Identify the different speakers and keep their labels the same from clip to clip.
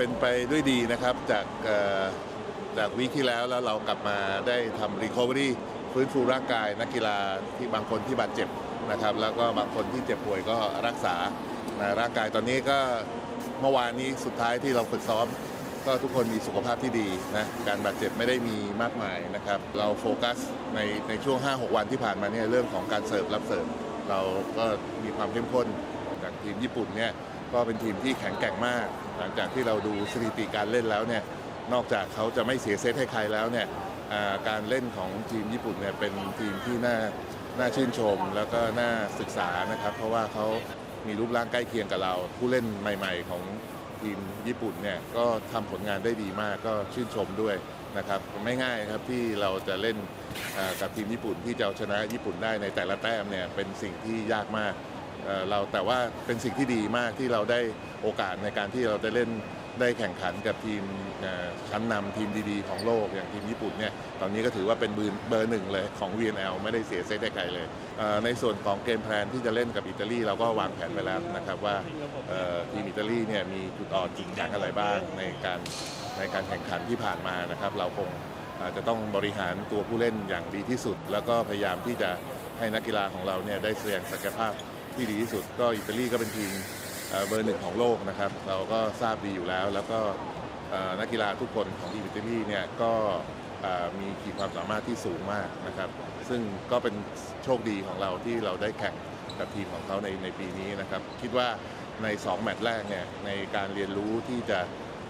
Speaker 1: ป็นไปด้วยดีนะครับจากจากวีคที่แล้วแล้วเรากลับมาได้ทำรีคอเวอรี่ฟื้นฟูร่างกายนักกีฬาที่บางคนที่บาดเจ็บนะครับ แล้วก็บางคนที่เจ็บป่วยก็รักษานะร่างกายตอนนี้ก็เมื่อวานนี้สุดท้ายที่เราฝึกซ้อม ก็ทุกคนมีสุขภาพที่ดีนะการบาดเจ็บไม่ได้มีมากมายนะครับ เราโฟกัสในในช่วง 5-6 วันที่ผ่านมาเนี่ยเรื่องของการเสิร์ฟรับเสิร์ฟเราก็มีความเข้มข้นจากทีมญี่ปุ่นเนี่ย ก็เป็นทีมที่แข็งแกร่งมาก หลังจากที่เราดูสถิติการเล่นแล้วเนี่ยนอกจากเขาจะไม่เสียเซตให้ใครแล้วเนี่ยการเล่นของทีมญี่ปุ่นเนี่ยเป็นทีมที่น่าน่าชื่นชม แล้วก็น่าศึกษานะครับ เพราะว่าเขามีรูปร่างใกล้เคียงกับเรา ผู้เล่นใหม่ ๆ ของทีมญี่ปุ่นเนี่ยก็ทำผลงานได้ดีมากก็ชื่นชมด้วยนะครับไม่ง่ายครับที่เราจะเล่นกับทีมญี่ปุ่นที่จะเอาชนะญี่ปุ่นได้ในแต่ละแต้มเนี่ยเป็นสิ่งที่ยากมาก เราแต่ว่าเป็นสิ่งที่ดีมากที่เราได้โอกาสในการที่เราได้เล่นได้แข่งขันกับทีมชั้นนำทีมดีๆ ของโลกอย่างทีมญี่ปุ่นเนี่ยตอนนี้ก็ถือว่าเป็นเบอร์หนึ่งเลยของ VNL ไม่ได้เสียเซตได้ไกลเลย ในส่วนของเกมแพลนที่จะเล่นกับอิตาลีเราก็วางแผนไปแล้วนะครับว่าทีมอิตาลีเนี่ยมีจุดอ่อนจริงจังอะไรบ้างในการในการแข่งขันที่ผ่านมานะครับเราคงจะต้องบริหารตัวผู้เล่นอย่างดีที่สุด แล้วก็พยายามที่จะให้นักกีฬาของเราเนี่ยได้แสดงศักยภาพ ที่ดีที่สุด ก็อิตาลีก็เป็นทีมเบอร์หนึ่งของโลกนะครับ เราก็ทราบดีอยู่แล้ว แล้วก็นักกีฬาทุกคนของทีมอิตาลีเนี่ยก็มีขีดความสามารถที่สูงมากนะครับ ซึ่งก็เป็นโชคดีของเราที่เราได้แข่งกับทีมของเขาในในปีนี้นะครับ คิดว่าใน 2 แมตช์แรกเนี่ยในการเรียนรู้ที่จะ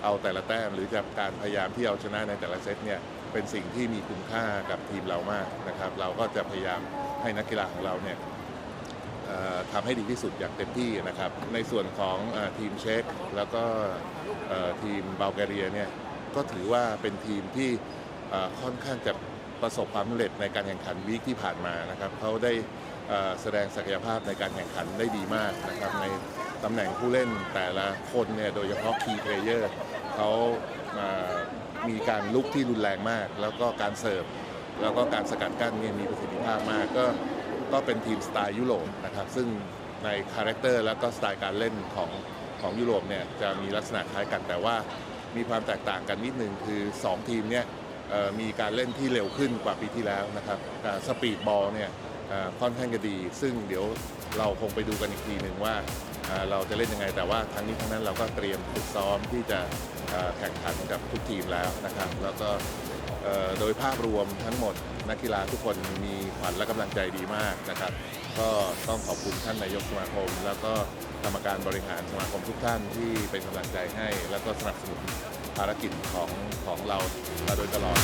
Speaker 1: เอาแต่ละแต้ม หรือจะการพยายามที่เอาชนะในแต่ละเซตเนี่ยเป็นสิ่งที่มีคุณค่ากับทีมเรามากนะครับ เราก็จะพยายามให้นักกีฬาของเราเนี่ย ทำให้ดีที่สุดอย่างเต็มที่นะครับ ในส่วนของอทีมเช็กแล้วก็ทีมบัลแกเรียเนี่ยก็ถือว่าเป็นทีมที่ค่อนข้างจะประสบความสำเร็จในการแข่งขันวีคที่ผ่านมานะครับเขาได้แสดงศักยภาพในการแข่งขันได้ดีมากนะครับในตำแหน่งผู้เล่นแต่ละคนเนี่ยโดยเฉพาะคีย์เพลเยอร์เขามีการลุกที่รุนแรงมาก แล้วก็การเสิร์ฟ แล้วก็การสกัดกั้นเนี่ยมีประสิทธิภาพมากก็ ก็เป็นทีมสไตล์ยุโรปนะครับ ซึ่งในคาแรคเตอร์และก็สไตล์การเล่นของของยุโรปเนี่ยจะมีลักษณะคล้ายกันแต่ว่ามีความแตกต่างกันนิดนึงคือ 2 ทีมเนี่ยมีการเล่นที่เร็วขึ้นกว่าปีที่แล้วนะครับสปีดบอลเนี่ยค่อนข้างจะดี ซึ่งเดี๋ยวเราคงไปดูกันอีกทีหนึ่งว่า เราจะเล่นยังไง แต่ว่าทั้งนี้ทั้งนั้นเราก็เตรียมฝึกซ้อมที่จะแข่งขันกับทุกทีมแล้วนะครับ แล้วก็โดยภาพรวมทั้งหมดนักกีฬาทุกคนมีขวัญและกำลังใจดีมากนะครับ ก็ต้องขอบคุณท่านนายกสมาคม แล้วก็กรรมการบริหารสมาคมทุกท่านที่เป็นกำลังใจให้ แล้วก็สนับสนุนภารกิจของของเรามาโดยตลอด